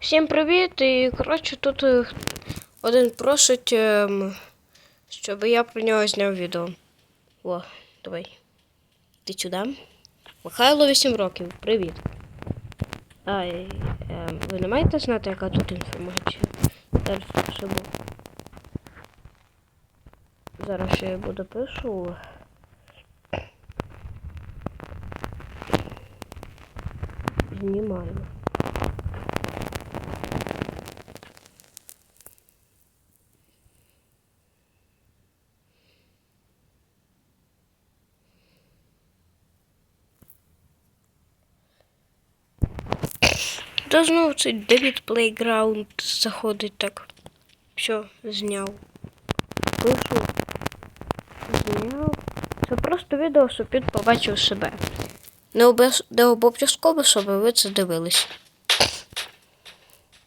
Всім привіт! І коротше тут е, один просить, ем, щоб я про нього зняв відео. О, давай. Ти сюди. Михайло 8 років. Привіт. А, е, ем, ви не маєте знати, яка тут інформація? Зараз ще буду. Зараз ще я буду пишу. Знімаємо. Та знову цей Девід Плейграунд заходить так. Все, зняв. Пишу. Зняв. Це просто відео, щоб він побачив себе. Не не обов'язково, щоб ви це дивились.